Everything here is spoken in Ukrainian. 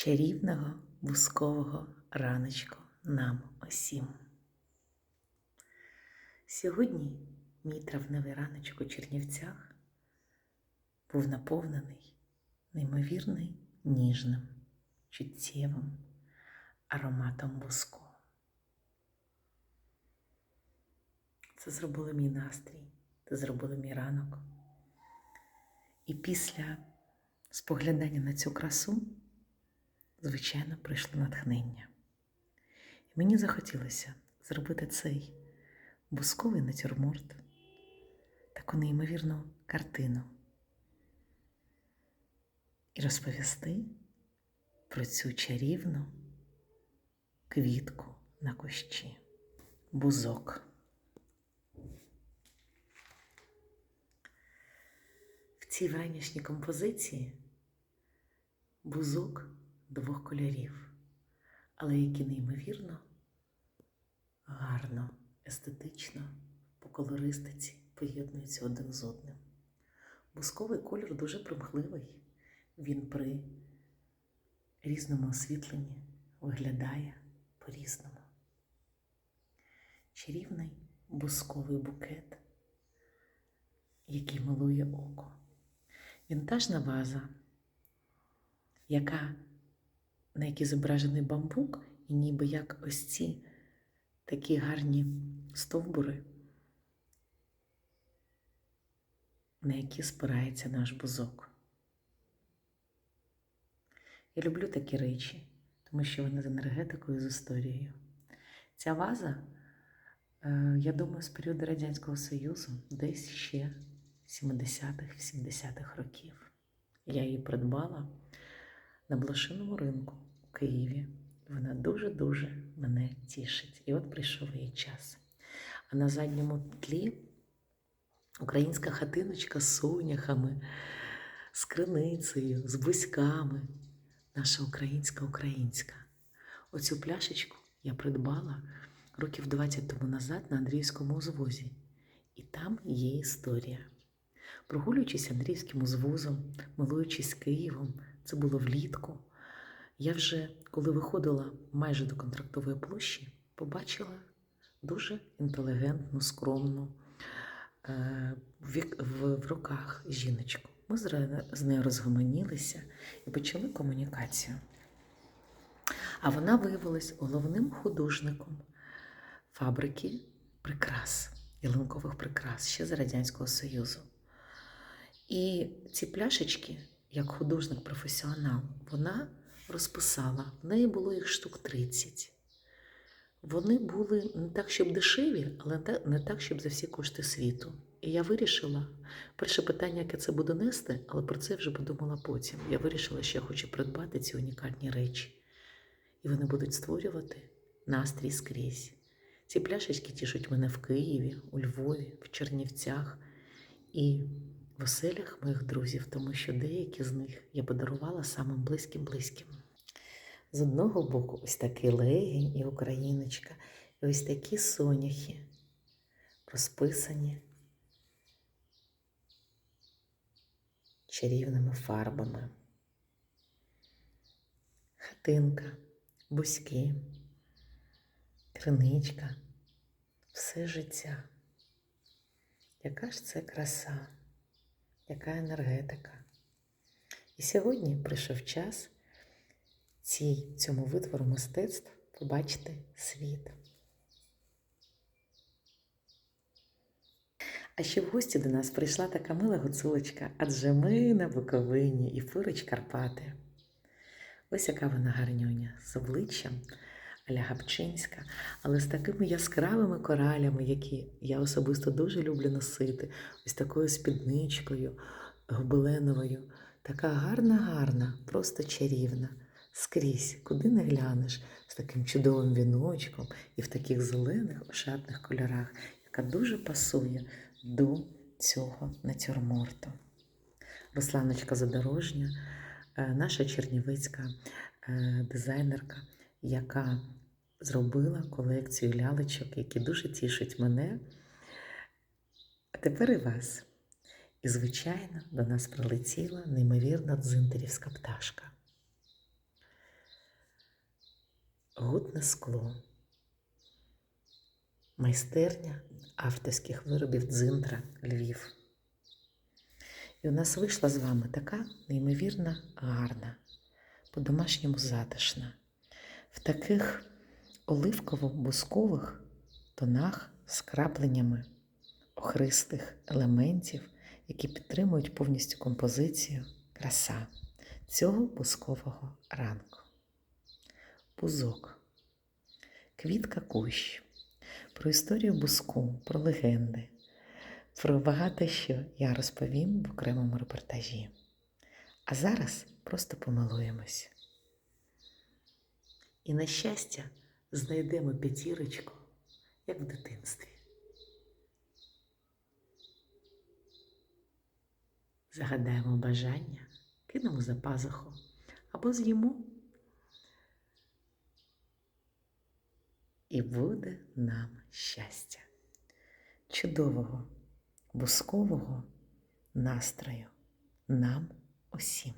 чарівного бускового раночку нам усім. Сьогодні мій травневий раночок у Чернівцях був наповнений неймовірно ніжним, чуттєвим ароматом буску. Це зробили мій настрій, це зробили мій ранок. І після споглядання на цю красу, звичайно, прийшло натхнення. І мені захотілося зробити цей бусковий натюрморт, таку неймовірну картину і розповісти про цю чарівну квітку на кущі, бузок. В цій вранішній композиції бузок двох кольорів, але які неймовірно гарно, естетично, по колористиці поєднуються один з одним. Бузковий колір дуже примхливий. Він при різному освітленні виглядає по-різному. Чарівний бусковий букет, який милує око. Вінтажна ваза, яка, на якій зображений бамбук, і ніби як ось ці такі гарні стовбури, на які спирається наш бузок. Я люблю такі речі, тому що вони з енергетикою, з історією. Ця ваза, е, я думаю, з періоду Радянського Союзу, десь ще 70-х, 70-х років. Я її придбала на блошиному ринку Києві. Вона дуже-дуже мене тішить. І от прийшов її час. А на задньому тлі українська хатиночка з соняхами, з криницею, з бузьками. Наша українська українська. Оцю пляшечку я придбала років 20 тому назад на Андріївському узвозі. І там є історія. Прогулюючись Андріївським узвозом, милуючись Києвом, це було влітку. Я вже, коли виходила майже до контрактової площі, побачила дуже інтелігентну, скромну е, в, руках жіночку. Ми з нею розгомонілися і почали комунікацію. А вона виявилась головним художником фабрики прикрас, ялинкових прикрас ще з Радянського Союзу. І ці пляшечки, як художник-професіонал, вона розписала. В неї було їх штук 30. Вони були не так, щоб дешеві, але не так, щоб за всі кошти світу. І я вирішила, перше питання, яке це буду нести, але про це вже подумала потім. Я вирішила, що я хочу придбати ці унікальні речі. І вони будуть створювати настрій скрізь. Ці пляшечки тішуть мене в Києві, у Львові, в Чернівцях і в оселях моїх друзів, тому що деякі з них я подарувала самим близьким-близьким. З одного боку, ось такий легінь і україночка, і ось такі соняхи, розписані чарівними фарбами. Хатинка, бузьки, криничка, все життя. Яка ж це краса, яка енергетика? І сьогодні прийшов час цій, цьому витвору мистецтв побачити світ. А ще в гості до нас прийшла така мила гуцулочка, адже ми на Буковині і поруч Карпати. Ось яка вона гарнюня з обличчям Аля Гапчинська, але з такими яскравими коралями, які я особисто дуже люблю носити, ось такою спідничкою гобеленовою. Така гарна-гарна, просто чарівна. Скрізь, куди не глянеш, з таким чудовим віночком і в таких зелених ошатних кольорах, яка дуже пасує до цього натюрморту. Русланочка Задорожня, наша чернівецька дизайнерка, яка зробила колекцію лялечок, які дуже тішать мене. А тепер і вас. І, звичайно, до нас прилетіла неймовірна дзинтерівська пташка. Гутне скло, майстерня авторських виробів Дзиндра Львів. І у нас вийшла з вами така неймовірно гарна, по-домашньому затишна, в таких оливково-бускових тонах з крапленнями охристих елементів, які підтримують повністю композицію краса цього бускового ранку. Бузок, квітка кущ, про історію буску, про легенди, про багато що я розповім в окремому репортажі. А зараз просто помилуємось. І на щастя знайдемо п'ятірочку, як в дитинстві. Загадаємо бажання, кинемо за пазуху або з'їмо. І буде нам щастя, чудового, бускового настрою нам усім.